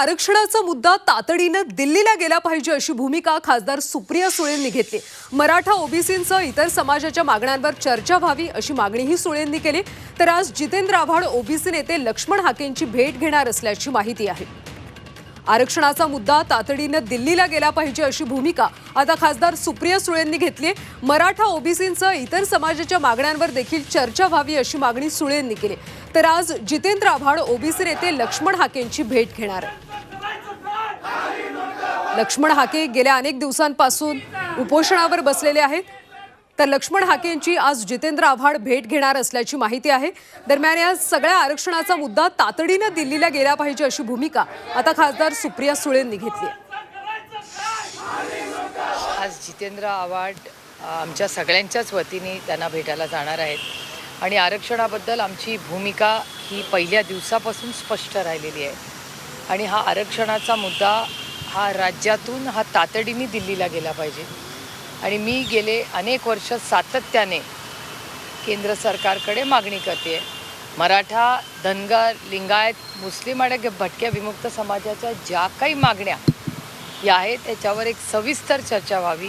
आरक्षणाचा मुद्दा तातडीनं दिल्लीला गेला पाहिजे अशी भूमिका खासदार सुप्रिया सुळेंनी घेतली. मराठा ओबीसींसह इतर समाजाच्या मागण्यांवर चर्चा व्हावी अशी मागणीही सुळेंनी केली. तर आज जितेंद्र आव्हाड ओबीसी नेते लक्ष्मण हाकेंची भेट घेणार असल्याची माहिती आहे. आरक्षणाचा मुद्दा तातडीनं दिल्लीला गेला पाहिजे अशी भूमिका आता खासदार सुप्रिया सुळेंनी घेतली मराठा ओबीसींसह इतर समाजाच्या मागण्यांवर देखील चर्चा व्हावी अशी मागणी सुळेंनी केली तर आज जितेंद्र आव्हाड ओबीसी नेते लक्ष्मण हाकेंची भेट घेणार लक्ष्मण हाके गेल्या अनेक दिवसांपासून उपोषणावर बसलेले आहेत. तर लक्ष्मण हाकेंची आज जितेंद्र आव्हाड भेट घेणार असल्याची माहिती आहे. दरम्यान या सगळ्या आरक्षणाचा मुद्दा तातडीनं दिल्लीला गेला पाहिजे अशी भूमिका आता खासदार सुप्रिया सुळेंनी घेतली आहे. आज जितेंद्र आव्हाड आमच्या सगळ्यांच्याच वतीने त्यांना भेटायला जाणार आहेत. आणि आरक्षणाबद्दल आमची भूमिका ही पहिल्या दिवसापासून स्पष्ट राहिलेली आहे. आणि हा आरक्षणाचा मुद्दा हा राज्यातून हा तातडीने दिल्लीला गेला पाहिजे. आणि मी गेले अनेक वर्ष सातत्याने केंद्र सरकारकडे मागणी करते. मराठा धनगर लिंगायत मुस्लिम आणि भटक्या विमुक्त समाजाच्या ज्या काही मागण्या या आहेत त्याच्यावर एक सविस्तर चर्चा व्हावी.